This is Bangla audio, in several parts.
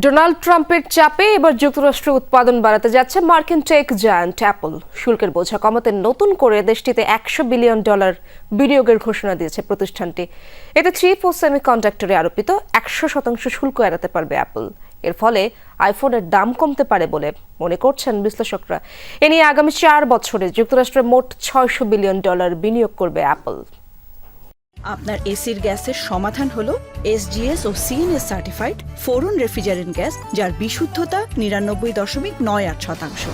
ডোনাল্ড ট্রাম্পের চাপে এবার যুক্তরাষ্ট্র উৎপাদন বাড়াতে যাচ্ছে মার্কিন টেক জায়ান্ট অ্যাপল। শুল্কের বোঝা কমাতে নতুন করে দেশটিতে একশো বিলিয়ন ডলার বিনিয়োগের ঘোষণা দিয়েছে প্রতিষ্ঠানটি। এতে চিপ ও সেমিকন্ডাক্টরে আরোপিত একশো শতাংশ শুল্ক এড়াতে পারবে অ্যাপল। এর ফলে আইফোনের দাম কমতে পারে বলে মনে করছেন বিশ্লেষকরা। এ নিয়ে আগামী চার বছরে যুক্তরাষ্ট্রে মোট ছয়শো বিলিয়ন ডলার বিনিয়োগ করবে অ্যাপল। আপনার এসির গ্যাসের সমাধান হলো এসজিএস ও CNS certified freon refrigerant gas, যার বিশুদ্ধতা নিরানব্বই দশমিক নয় আট শতাংশ।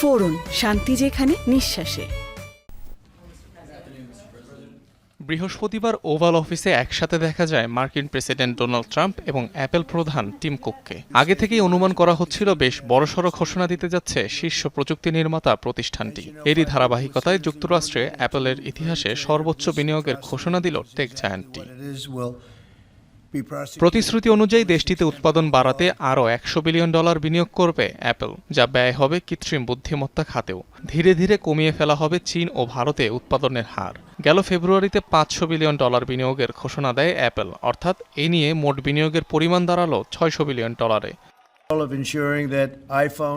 ফোরন, শান্তি যেখানে, নিঃশ্বাসে। বৃহস্পতিবার ওভাল অফিসে একসাথে দেখা যায় মার্কিন প্রেসিডেন্ট ডোনাল্ড ট্রাম্প এবং অ্যাপেল প্রধান টিম কুককে। আগে থেকেই অনুমান করা হচ্ছিল, বেশ বড়সড় ঘোষণা দিতে যাচ্ছে শীর্ষ প্রযুক্তি নির্মাতা প্রতিষ্ঠানটি। এরই ধারাবাহিকতায় যুক্তরাষ্ট্রে অ্যাপেলের ইতিহাসে সর্বোচ্চ বিনিয়োগের ঘোষণা দিল টেক জায়ান্টটি. প্রতিশ্রুতি অনুযায়ী দেশটিতে উৎপাদন বাড়াতে আরও একশো বিলিয়ন ডলার বিনিয়োগ করবে অ্যাপল, যা ব্যয় হবে কৃত্রিম বুদ্ধিমত্তা খাতেও। ধীরে ধীরে কমিয়ে ফেলা হবে চীন ও ভারতে উৎপাদনের হার। গেল ফেব্রুয়ারিতে পাঁচশো বিলিয়ন ডলার বিনিয়োগের ঘোষণা দেয় অ্যাপল। অর্থাৎ এ নিয়ে মোট বিনিয়োগের পরিমাণ দাঁড়াল ছয়শো বিলিয়ন ডলারে।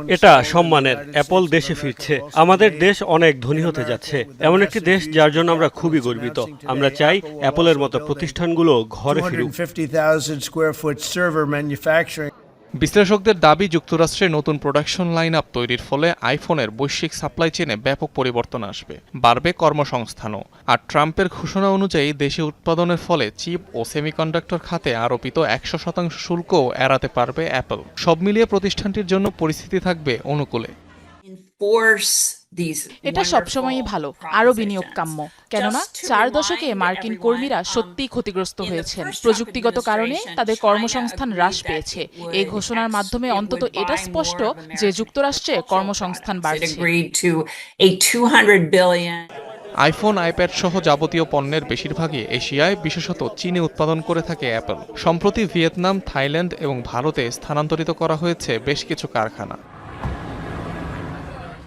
এটা সম্মানের অ্যাপল দেশে ফিরছে। আমাদের দেশ অনেক ধনী হতে যাচ্ছে। এমন একটি দেশ যার জন্য আমরা খুবই গর্বিত। আমরা চাই অ্যাপলের মতো প্রতিষ্ঠানগুলো ঘরে ফিরুক। 250,000 square foot server manufacturing. বিশ্লেষকদের দাবি যুক্তরাষ্ট্রে নতুন প্রোডাকশন লাইন আপ তৈরির ফলে আইফোনের বৈশ্বিক সাপ্লাই চেনে ব্যাপক পরিবর্তন আসবে বাড়বে কর্মসংস্থানও আর ট্রাম্পের ঘোষণা অনুযায়ী দেশে উৎপাদনের ফলে চিপ ও সেমিকন্ডাক্টর খাতে আরোপিত একশো শতাংশ শুল্কও এড়াতে পারবে অ্যাপল সব মিলিয়ে প্রতিষ্ঠানটির জন্য পরিস্থিতি থাকবে অনুকূলে এটা সবসময়ই ভালো আরও বিনিয়োগ কাম্য কেননা চার দশকে মার্কিন কর্মীরা সত্যিই ক্ষতিগ্রস্ত হয়েছেন। প্রযুক্তিগত কারণে তাদের কর্মসংস্থান হ্রাস পেয়েছে। এই ঘোষণার মাধ্যমে অন্তত এটা স্পষ্ট যে যুক্তরাষ্ট্রে কর্মসংস্থান বাড়ছে। Agreed to a 200 billion iPhone iPad সহ যাবতীয় পণ্যের বেশিরভাগই এশিয়ায় বিশেষত চীনে উৎপাদন করে থাকে অ্যাপল। সম্প্রতি ভিয়েতনাম থাইল্যান্ড এবং ভারতে স্থানান্তরিত করা হয়েছে বেশ কিছু কারখানা।